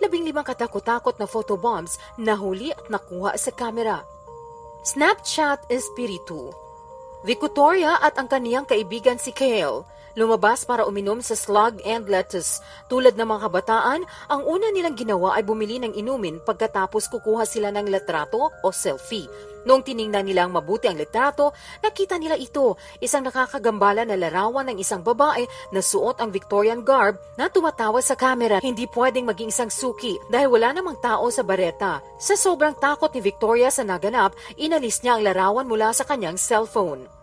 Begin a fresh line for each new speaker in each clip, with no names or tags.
Labing limang katakot-takot na photobombs nahuli at nakuha sa kamera. Snapchat Espiritu Victoria at ang kaniyang kaibigan si Kale lumabas para uminom sa slug and lettuce. Tulad ng mga kabataan, ang una nilang ginawa ay bumili ng inumin pagkatapos kukuha sila ng letrato o selfie. Noong tiningnan nila ang mabuti ang litrato, nakita nila ito, isang nakakagambala na larawan ng isang babae na suot ang Victorian garb na tumatawa sa kamera. Hindi pwedeng maging isang suki dahil wala namang tao sa bareta. Sa sobrang takot ni Victoria sa naganap, inalis niya ang larawan mula sa kanyang cellphone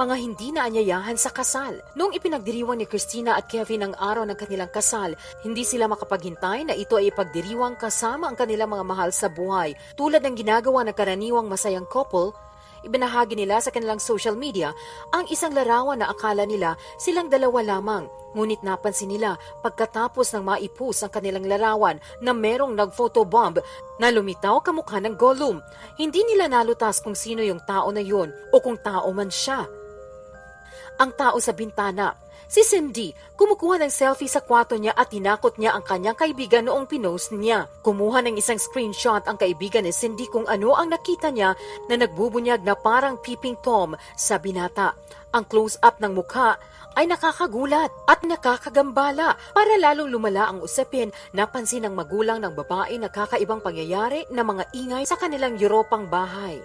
mga hindi na anyayahan sa kasal. Noong ipinagdiriwang ni Christina at Kevin ang araw ng kanilang kasal, hindi sila makapaghintay na ito ay ipagdiriwang kasama ang kanilang mga mahal sa buhay. Tulad ng ginagawa ng karaniwang masayang couple, ibinahagi nila sa kanilang social media ang isang larawan na akala nila silang dalawa lamang. Ngunit napansin nila pagkatapos ng maipus ang kanilang larawan na merong nag-photobomb na lumitaw kamukha ng Gollum. Hindi nila nalutas kung sino yung tao na yun o kung tao man siya ang tao sa bintana. Si Cindy, kumukuha ng selfie sa kwarto niya at tinakot niya ang kanyang kaibigan noong pinost niya. Kumuha ng isang screenshot ang kaibigan ni Cindy kung ano ang nakita niya na nagbubunyag na parang peeping Tom sa binata. Ang close-up ng mukha ay nakakagulat at nakakagambala. Para lalong lumala ang usapin, napansin ng magulang ng babae na kakaibang pangyayari na mga ingay sa kanilang Europang bahay.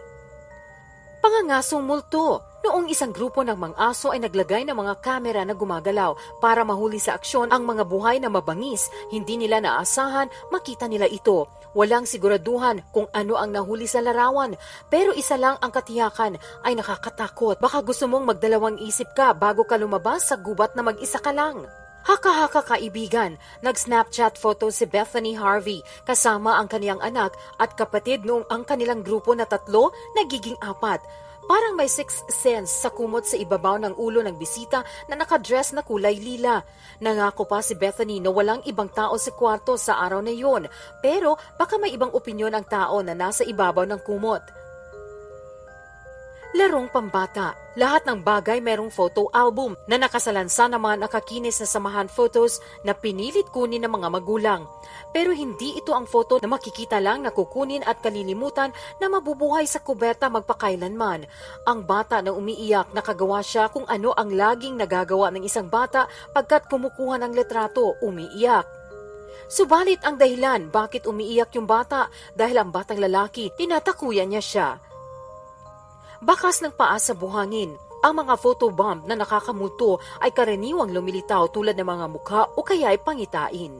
Pangangasong multo. Noong isang grupo ng mga aso ay naglagay ng mga kamera na gumagalaw para mahuli sa aksyon ang mga buhay na mabangis, hindi nila naasahan, makita nila ito. Walang siguraduhan kung ano ang nahuli sa larawan, pero isa lang ang katiyakan ay nakakatakot. Baka gusto mong magdalawang isip ka bago ka lumabas sa gubat na mag-isa ka lang. Haka-haka kaibigan, nag-Snapchat photo si Bethany Harvey kasama ang kaniyang anak at kapatid noong ang kanilang grupo na tatlo nagiging apat. Parang may sixth sense sa kumot sa ibabaw ng ulo ng bisita na nakadress na kulay lila. Nangako pa si Bethany na walang ibang tao sa kwarto sa araw na yon, pero baka may ibang opinyon ang tao na nasa ibabaw ng kumot. Larong pambata. Lahat ng bagay merong photo album na nakasalansa mga nakakinis na samahan photos na pinilit kunin ng mga magulang. Pero hindi ito ang photo na makikita lang na kukunin at kalilimutan na mabubuhay sa kubeta magpakailanman. Ang bata na umiiyak nakagawa siya kung ano ang laging nagagawa ng isang bata pagkat kumukuha ng letrato, umiiyak. Subalit ang dahilan bakit umiiyak yung bata dahil ang batang lalaki tinatakuyan niya siya. Bakas ng paa sa buhangin. Ang mga photobomb na nakakamulto ay karaniwang lumilitaw tulad ng mga mukha o kaya ay pangitain.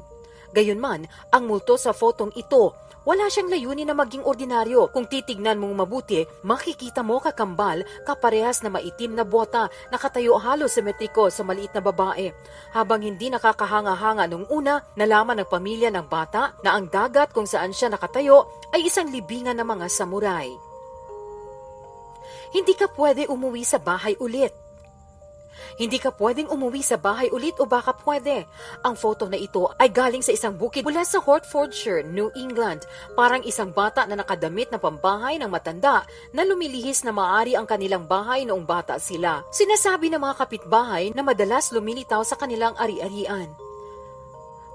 Gayunman, ang multo sa fotong ito, wala siyang layunin na maging ordinaryo. Kung titignan mong mabuti, makikita mo kakambal, kaparehas na maitim na bota, nakatayo halos simetriko sa maliit na babae. Habang hindi nakakahanga-hanga nung una, nalaman ng pamilya ng bata na ang dagat kung saan siya nakatayo ay isang libingan ng mga samurai hindi ka pwede umuwi sa bahay ulit. Hindi ka pwedeng umuwi sa bahay ulit o baka pwede. Ang photo na ito ay galing sa isang bukid mula sa Hertfordshire, New England. Parang isang bata na nakadamit na pambahay ng matanda na lumilihis na maari ang kanilang bahay noong bata sila. Sinasabi ng mga kapitbahay na madalas lumilitaw sa kanilang ari-arian.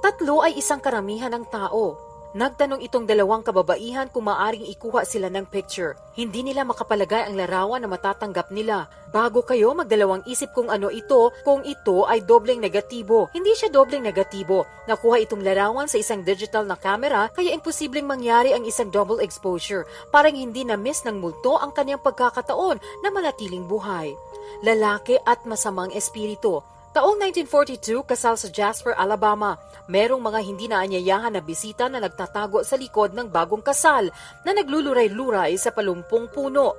Tatlo ay isang karamihan ng tao. Nagtanong itong dalawang kababaihan kung maaring ikuha sila ng picture. Hindi nila makapalagay ang larawan na matatanggap nila. Bago kayo magdalawang isip kung ano ito, kung ito ay dobleng negatibo. Hindi siya dobleng negatibo. Nakuha itong larawan sa isang digital na camera kaya imposibleng mangyari ang isang double exposure. Parang hindi na miss ng multo ang kanyang pagkakataon na manatiling buhay. Lalaki at masamang espiritu. Taong 1942, kasal sa Jasper, Alabama. Merong mga hindi naanyayahan na bisita na nagtatago sa likod ng bagong kasal na nagluluray-luray sa palumpong puno.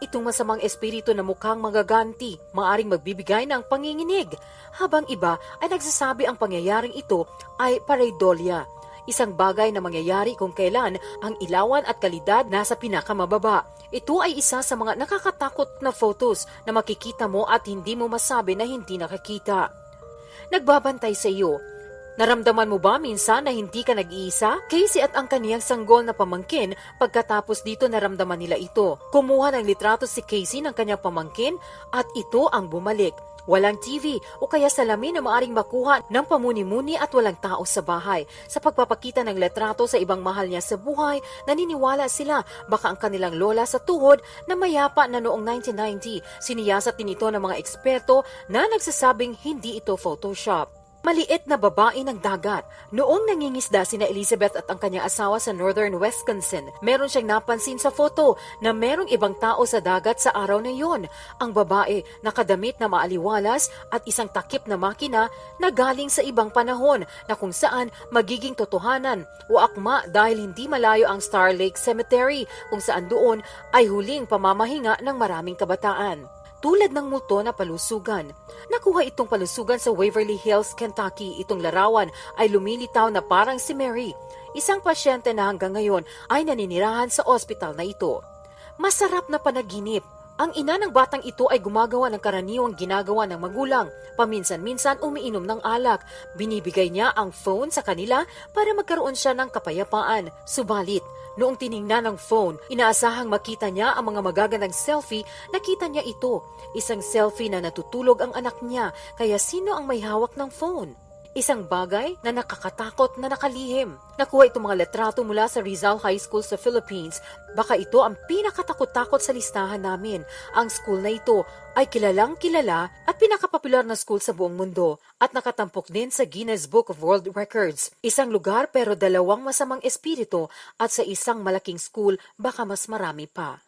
Itong masamang espiritu na mukhang magaganti, maaring magbibigay ng panginginig, habang iba ay nagsasabi ang pangyayaring ito ay pareidolia isang bagay na mangyayari kung kailan ang ilawan at kalidad nasa pinakamababa. Ito ay isa sa mga nakakatakot na photos na makikita mo at hindi mo masabi na hindi nakakita. Nagbabantay sa iyo. Naramdaman mo ba minsan na hindi ka nag-iisa? Casey at ang kaniyang sanggol na pamangkin pagkatapos dito naramdaman nila ito. Kumuha ng litrato si Casey ng kanyang pamangkin at ito ang bumalik. Walang TV o kaya salamin na maaring makuha ng pamuni-muni at walang tao sa bahay. Sa pagpapakita ng litrato sa ibang mahal niya sa buhay, naniniwala sila baka ang kanilang lola sa tuhod na mayapa na noong 1990. Siniyasat din ito ng mga eksperto na nagsasabing hindi ito Photoshop. Maliit na babae ng dagat. Noong nangingisda sina Elizabeth at ang kanyang asawa sa northern Wisconsin, meron siyang napansin sa photo na merong ibang tao sa dagat sa araw na yon. Ang babae nakadamit na maaliwalas at isang takip na makina na galing sa ibang panahon na kung saan magiging totohanan o akma dahil hindi malayo ang Star Lake Cemetery kung saan doon ay huling pamamahinga ng maraming kabataan tulad ng multo na palusugan. Nakuha itong palusugan sa Waverly Hills, Kentucky. Itong larawan ay lumilitaw na parang si Mary, isang pasyente na hanggang ngayon ay naninirahan sa ospital na ito. Masarap na panaginip. Ang ina ng batang ito ay gumagawa ng karaniwang ginagawa ng magulang. Paminsan-minsan umiinom ng alak. Binibigay niya ang phone sa kanila para magkaroon siya ng kapayapaan. Subalit, Noong tiningnan ng phone, inaasahang makita niya ang mga magagandang selfie, nakita niya ito. Isang selfie na natutulog ang anak niya, kaya sino ang may hawak ng phone? Isang bagay na nakakatakot na nakalihim. Nakuha itong mga letrato mula sa Rizal High School sa Philippines. Baka ito ang pinakatakot-takot sa listahan namin. Ang school na ito ay kilalang kilala at pinakapopular na school sa buong mundo at nakatampok din sa Guinness Book of World Records. Isang lugar pero dalawang masamang espiritu at sa isang malaking school baka mas marami pa.